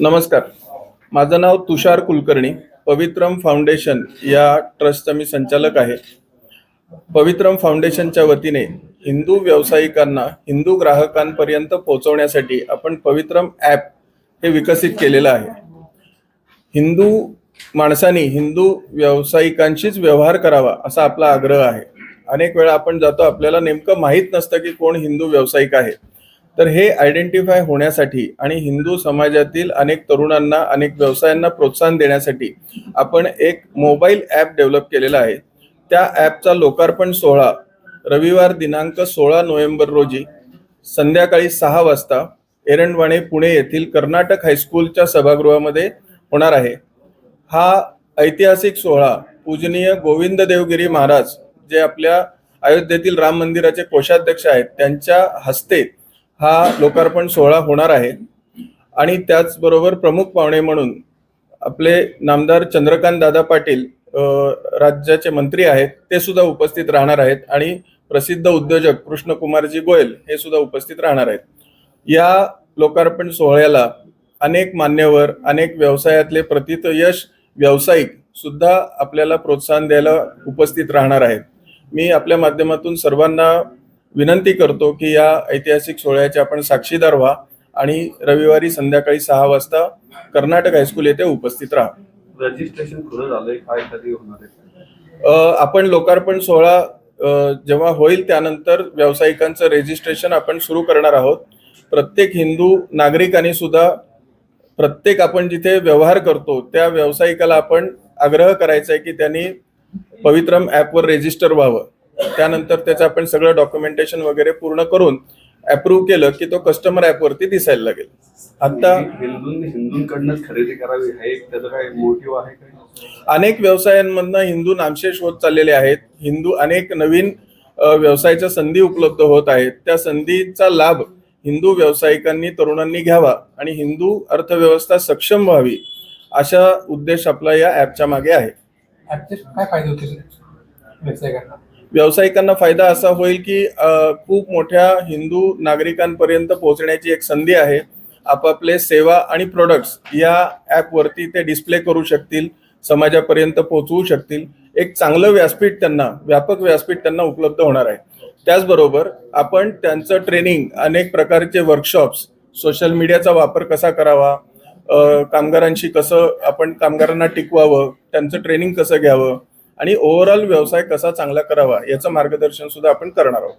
नमस्कार. माझं नाव तुषार कुलकर्णी पवित्रम फाउंडेशन या ट्रस्टचा मी संचालक आहे. पवित्रम फाउंडेशनच्या वतीने हिंदू व्यावसायिकांना हिंदू ग्राहकांपर्यंत पोहोचवण्यासाठी आपण पवित्रम ॲप हे विकसित केलेलं आहे. हिंदू माणसांनी हिंदू व्यावसायिकांशीच व्यवहार करावा असा आपला आग्रह आहे. अनेक वेळा आपण जातो आपल्याला नेमकं माहीत नसतं की कोण हिंदू व्यावसायिक आहे. तर हे आयडेंटिफाय होण्यासाठी आणि हिंदू समाजातील अनेक तरुणांना अनेक व्यवसायांना प्रोत्साहन देण्यासाठी आपण एक मोबाईल ॲप डेव्हलप केलेला आहे. त्या ॲपचा लोकार्पण सोहळा रविवार दिनांक सोळा नोव्हेंबर रोजी संध्याकाळी सहा वाजता एरंडवाणे पुणे येथील कर्नाटक हायस्कूलच्या सभागृहामध्ये होणार आहे. हा ऐतिहासिक सोहळा पूजनीय गोविंद देवगिरी महाराज जे आपल्या अयोध्येतील राम मंदिराचे कोषाध्यक्ष आहेत त्यांच्या हस्ते हा लोकार्पण सोहळा होणार आहे. आणि त्याचबरोबर प्रमुख पाहुणे म्हणून आपले नामदार चंद्रकांत दादा पाटील राज्याचे मंत्री आहेत ते सुद्धा उपस्थित राहणार आहेत. आणि प्रसिद्ध उद्योजक कृष्णकुमारजी गोयल हे सुद्धा उपस्थित राहणार आहेत. या लोकार्पण सोहळ्याला अनेक मान्यवर अनेक व्यवसायातले प्रतित यश व्यावसायिक सुद्धा आपल्याला प्रोत्साहन द्यायला उपस्थित राहणार आहेत. मी आपल्या माध्यमातून सर्वांना विनंती करतो की या ऐतिहासिक सोहळ्याचे आपण साक्षीदार व्हा आणि रविवारी संध्याकाळी सहा वाजता कर्नाटक हायस्कूल येथे उपस्थित राहा. रजिस्ट्रेशन काय कधी होणार आपण लोकार्पण सोहळा जेव्हा होईल त्यानंतर व्यावसायिकांचं रेजिस्ट्रेशन आपण सुरू करणार आहोत. प्रत्येक हिंदू नागरिकांनी सुद्धा प्रत्येक आपण जिथे व्यवहार करतो त्या व्यावसायिकाला आपण आग्रह करायचा आहे की त्यांनी पवित्रम ॲपवर रेजिस्टर व्हावं. त्यानंतर त्याचं आपण सगळं डॉक्युमेंटेशन वगैरे पूर्ण करून अप्रूव्ह केलं की तो कस्टमर ॲपवरती दिसायला लागेल. आता हिंदूंनी हिंदूंकडनंच खरेदी करावी हा एक त्याचं काय मोटिव्ह आहे काय? अनेक व्यवसायांमधनं हिंदू नामशेष होत चाललेले आहेत. हिंदू अनेक नवीन व्यवसायाच्या संधी उपलब्ध होत आहेत. त्या संधीचा लाभ हिंदू व्यावसायिकांनी तरुणांनी घ्यावा आणि हिंदू अर्थव्यवस्था सक्षम व्हावी अशा उद्देश आपला या ॲपच्या मागे आहे. काय फायदे होतील व्यावसायिकांना फायदा असा होईल की खूप मोठ्या हिंदू नागरिकांपर्यंत पोहोचण्याची एक संधी आहे. आपापले सेवा आणि प्रोडक्ट्स या ॲपवरती ते डिस्प्ले करू शकतील समाजापर्यंत पोहोचवू शकतील. एक चांगलं व्यासपीठ त्यांना व्यापक व्यासपीठ त्यांना उपलब्ध होणार आहे. त्याचबरोबर आपण त्यांचं ट्रेनिंग अनेक प्रकारचे वर्कशॉप्स सोशल मीडियाचा वापर कसा करावा कामगारांशी कसं आपण कामगारांना टिकवावं त्यांचं ट्रेनिंग कसं घ्यावं आणि ओव्हरऑल व्यवसाय कसा चांगला करावा याचं मार्गदर्शन सुद्धा आपण करणार आहोत.